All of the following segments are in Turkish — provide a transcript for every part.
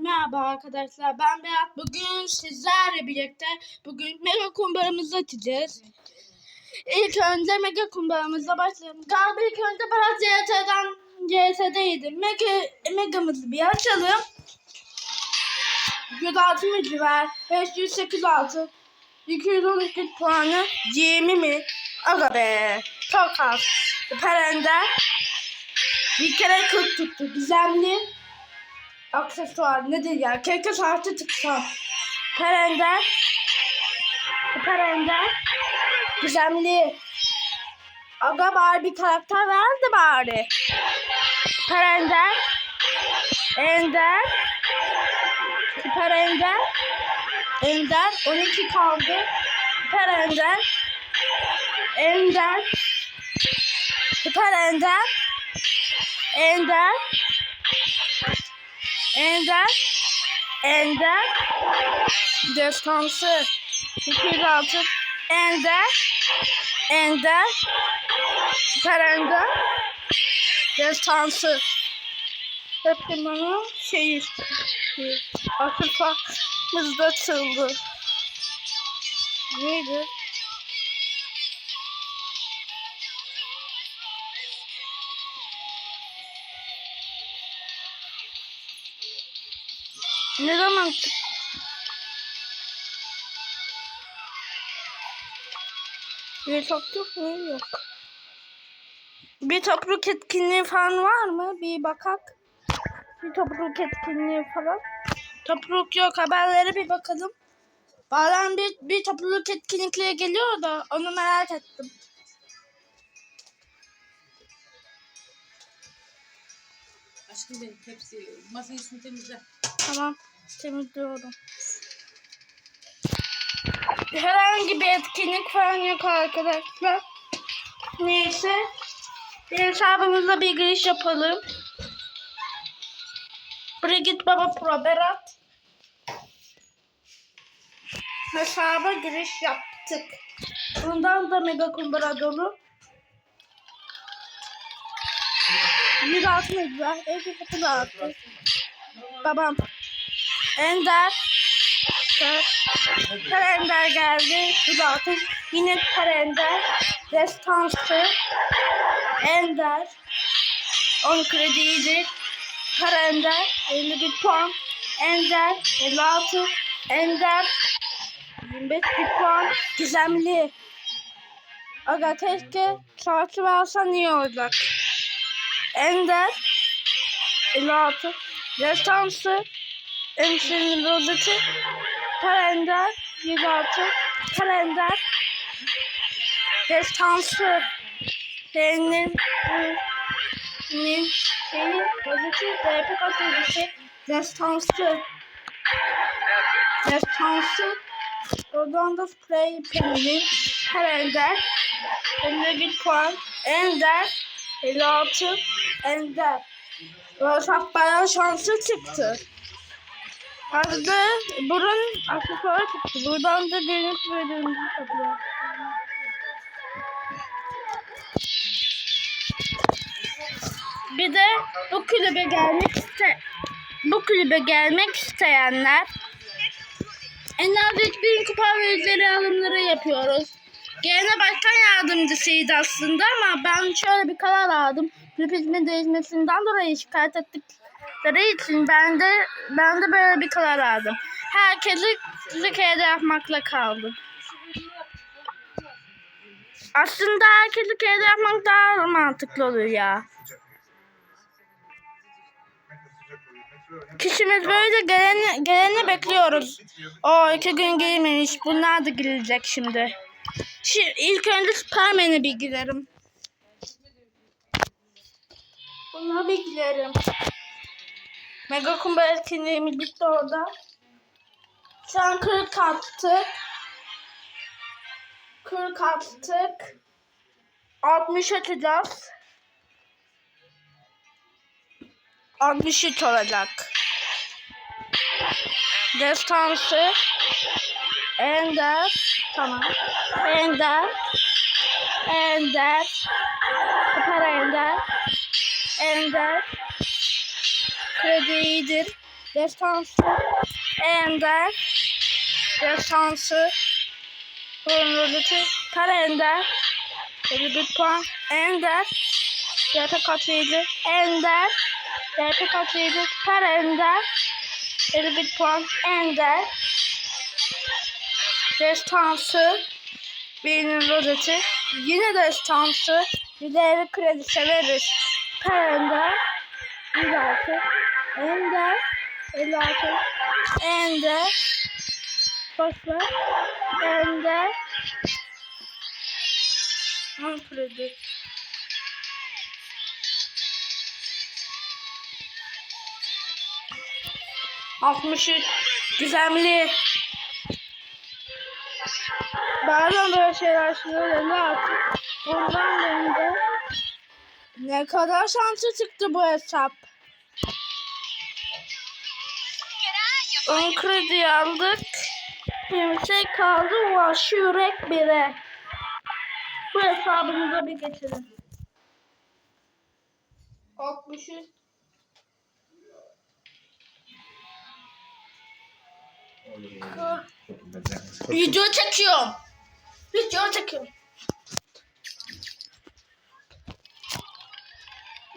merhaba arkadaşlar. Ben Berat. Bugün sizlerle birlikte bugün mega kumbaramızı açacağız. İlk önce mega kumbaramızla başlayalım. Galiba ilk önce Berat CT'den CT'deydi. Mega, megamızı bir açalım. 106 mı var? 508 altı. 212 puanı 20 mi? Aga be. Çok az. Perende. Bir kere 40 tuttu. Gizemli aksesuar nedir ya? Keşke saati çıksam. Perender. Perender. Gizemli. Aga bari bir karakter verdi bari. Perender. Ender. Süper Ender. Ender. 12 kaldı. Süper Ender. Ender. Süper Ender. Ender. Ender. Ender. Destansı. 206. Ender. Ender. Süper Ender. Destansı. Hep bana şey istiyor. Akıllarımız da açıldı. Neydi? Ne zaman Bir topluluk mu? Yok. Bir topluluk etkinliği falan var mı? Bir bakak. Bir topluluk etkinliği falan. Topluluk yok. Haberlere bir bakalım. Bazen bir, bir topluluk etkinlikleri geliyor da onu merak ettim. Aşkım benim hepsi masa üstünü temizle. Tamam. Temizliyorum. Herhangi bir etkinlik falan yok arkadaşlar. Neyse. Bir hesabımızda bir giriş yapalım. Brigit Baba Pro Berat. Hesaba giriş yaptık. Bundan da mega kumbara dolu. 106 mega. Evde kapı dağıttı. Babam. Ender. Kalender geldi. Zaten yine kalender. Destansı. Ender. 10 krediydi. Kalender. 51 puan. Ender. 56. Ender. 25 bir puan. Gizemli. Aga keşke saati versen iyi olacak. Ender. 56. Destansı. Emsinin rozeti. Kalender. 26. Kalender. Destansı. Senin senin şeyi rozeti. DP katılışı. Destansı. Destansı. Oradan da sprey peninin. Kalender. 51 puan. Ender. 56. Ender. WhatsApp bayağı şanslı çıktı. Adı burun aksesuarı çıktı. Buradan da deniz bölümümüzü yapıyor. Bir de bu kulübe gelmek iste bu kulübe gelmek isteyenler en az 3000 kupa ve üzeri alımları yapıyoruz. Gene başkan yardımcısıydı aslında ama ben şöyle bir karar aldım. Kulüp ismi değişmesinden dolayı şikayet ettikleri için ben de ben de böyle bir karar aldım. Herkesi Türkiye'de yapmakla kaldım. Aslında herkesi Türkiye'de yapmak daha mantıklı olur ya. Kişimiz böyle geleni, geleni bekliyoruz. O iki gün gelmemiş. Bunlar da gelecek şimdi. Şimdi ilk önce Superman'e bir girerim. Buna bir girerim. Mega Kumba etkinliğimiz bitti orada. Şu an 40 attık. 40 attık. 60 atacağız. 63 olacak. Destansı. Ender. Tamam. Ender. Ender. Süper Ender. Ender. Kredi iyidir. Destansı Ender. Destansı Bunun rozeti Kara Ender 51 puan Ender. DP katlayıcı Ender. DP katlayıcı Kara Ender. 51 puan Ender. Destansı Birinin rozeti Yine destansı. Yüzeyli kredi severiz. Kara Ender. 106 Ender. 56 Ender. Başla. Ender. Manfredi Altmış üç. Gizemli. Bazen böyle şeyler söyledi artık Buradan benim de Ne kadar şanslı çıktı bu hesap 10 kredi aldık. Şey kaldı. Vahşi yürek 1'e. Bu hesabımıza bir geçelim. 63 Video çekiyorum. Video çekiyorum.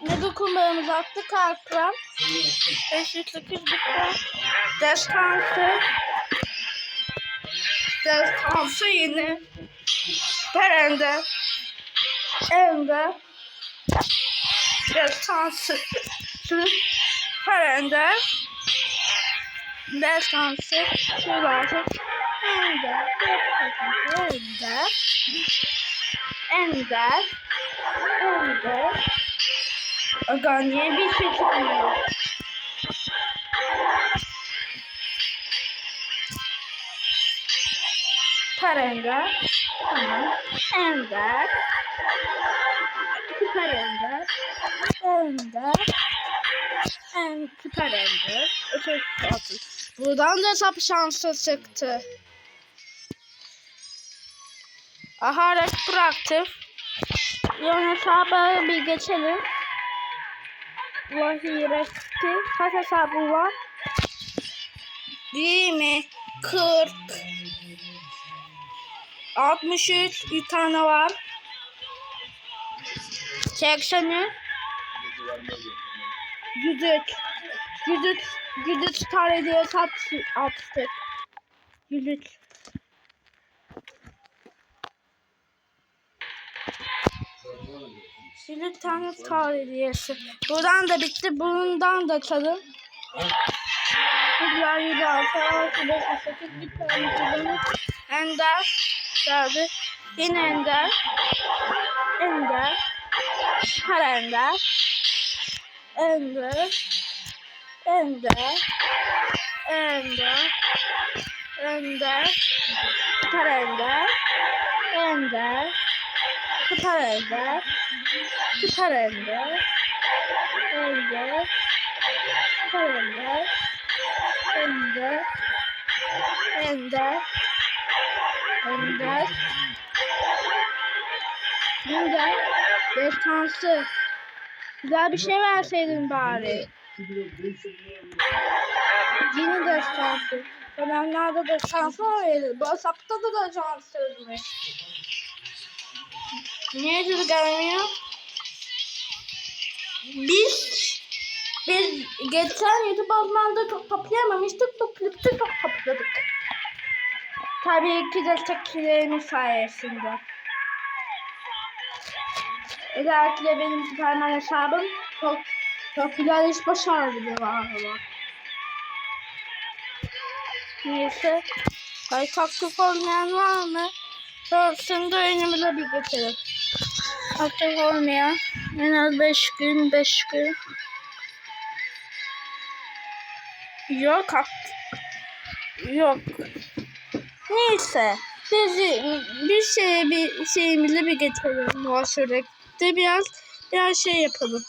Ne dokunmamız attı kalkram. 508 bitti. Destansı. Destansı yine. Perende. Ende. Destansı. Perende. Destansı. Şurası. Ende. Ende. Ender. Ender. Aga niye bir şey çıkmıyor? Parenda. Tamam. Ender. Süper Ender. Ender. En süper Ender. Öteki. Buradan da hesap şansı çıktı. Aha retroaktif. Yan hesaba bir geçelim. Vahiy reaktif. Kaç hesabı var? 20, 40, 63 bir tane var. 80'i 103 103 103 tane sat attık. 103 103 tane tarih hediyesi. Buradan da bitti. Bundan da açalım. Hızlar 106, 6, 5, 8, bir tane kullanıp Ender geldi. Yine Ender. Ender. Her Ender. Ender. Ender. Ender. Ender. Süper Ender. Ender. Süper Ender. Süper Ender. Ender. Süper Ender. Ender. Ender. Ender. Ender. Destansı. Güzel bir şey verseydin bari. Yine destansı. Dönemlerde destansı var Bu hesapta da destanssızmış. Niye yüzü gelmiyor? Biz biz geçen YouTube azmanda çok toplayamamıştık. Toplayıp çok topladık. Tabii ki destekçilerinin sayesinde. Özellikle benim Superman hesabım çok çok güzel iş başardı galiba. Neyse. Like aktif olmayan var mı? Sorsun da önümüze bir geçelim. Aktif olmayan en az 5 gün 5 gün. Yok. Yok. Neyse. Biz bir şey bir şeyimizi bir geçelim. Bu sürekli biraz biraz şey yapalım.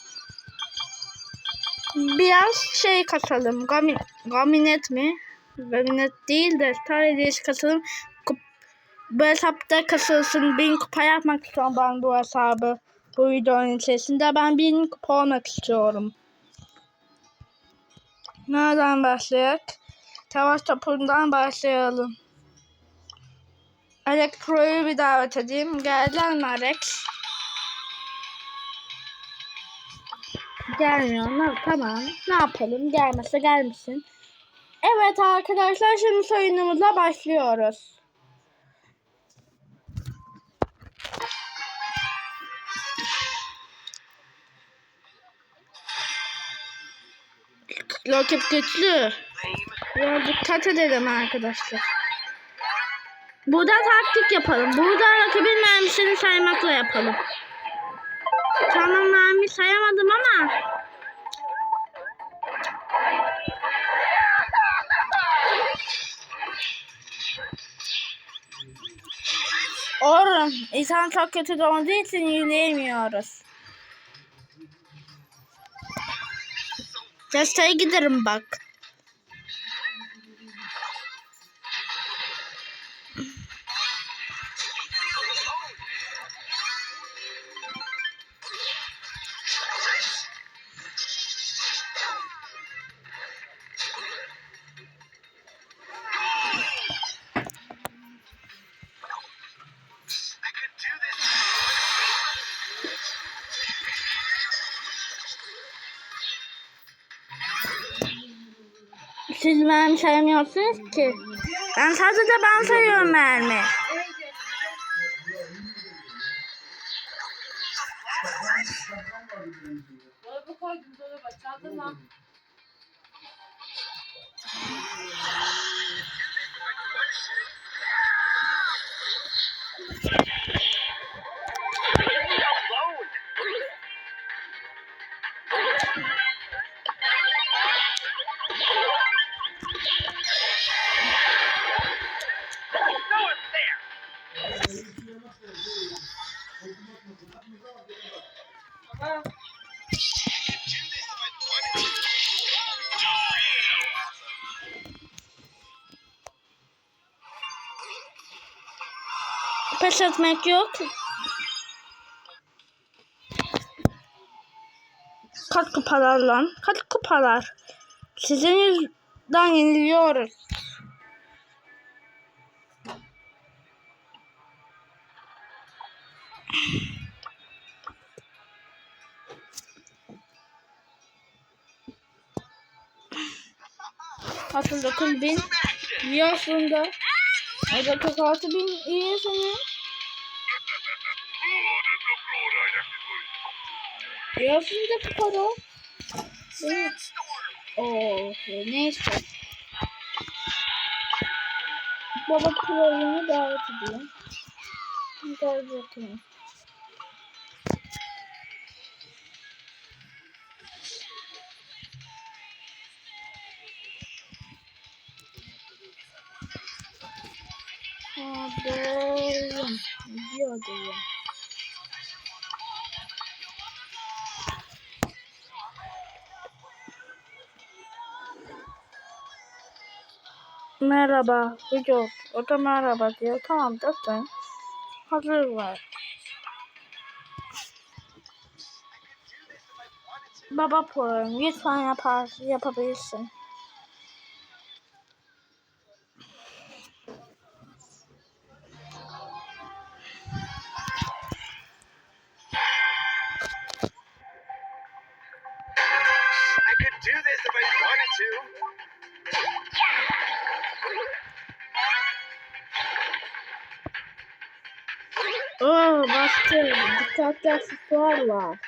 Biraz şey katalım. Gamin, gaminet mi? Gaminet değil de hediyesi katalım. Bu hesapta kasılsın. Bin kupa yapmak istiyorum ben bu hesabı. Bu videonun içerisinde ben bin kupa olmak istiyorum. Nereden başlayak? Savaş topundan başlayalım. Alex Pro'yu bir davet edeyim. Geldiler mi Alex? Gelmiyorlar. Tamam. Ne yapalım? Gelmese gelmesin. Evet arkadaşlar şimdi oyunumuza başlıyoruz. Rakip güçlü. Ya dikkat edelim arkadaşlar. Burada taktik yapalım. Burada rakibin mermisini saymakla yapalım. Tamam mermi sayamadım ama. Oğlum insan çok kötü doğduğu için yürüyemiyoruz. Desteğe giderim bak. Siz mermi saymıyorsunuz ki. Ben sadece ben sayıyorum mermi. Dolaba koydum dolaba. Çaldın lan. Pes etmek yok. Kaç kupalar lan? Kaç kupalar? Sizin yüzden yeniliyoruz. Hatır 9 bin. Aslında. Evet 46 bin iyi senin. Bu para. Evet. Oh, neyse. Baba pro'yu davet edeyim. Gel bakalım. Adım. Diyordum. Merhaba. Video. O da merhaba diyor. Tamam zaten. Hazır var. Baba program. Lütfen yapar, yapabilirsin. Dikkatli aksesuar var.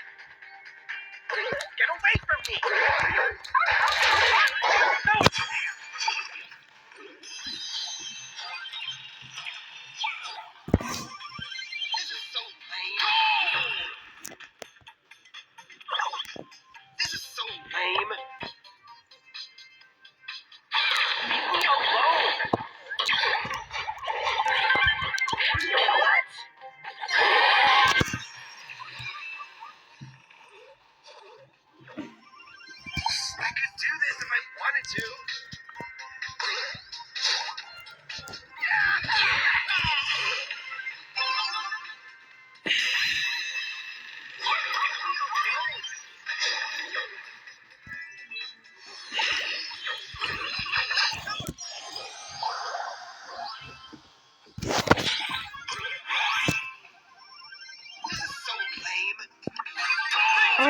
Get away from me! No!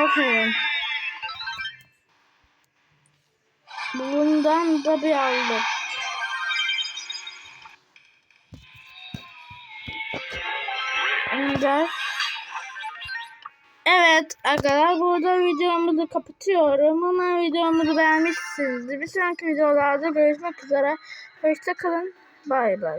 Aferin. Bundan da bir aldık. Gel. Evet arkadaşlar burada videomuzu kapatıyorum. Ama videomuzu beğenmişsinizdir. Bir sonraki videolarda görüşmek üzere. Hoşçakalın. Bay bay.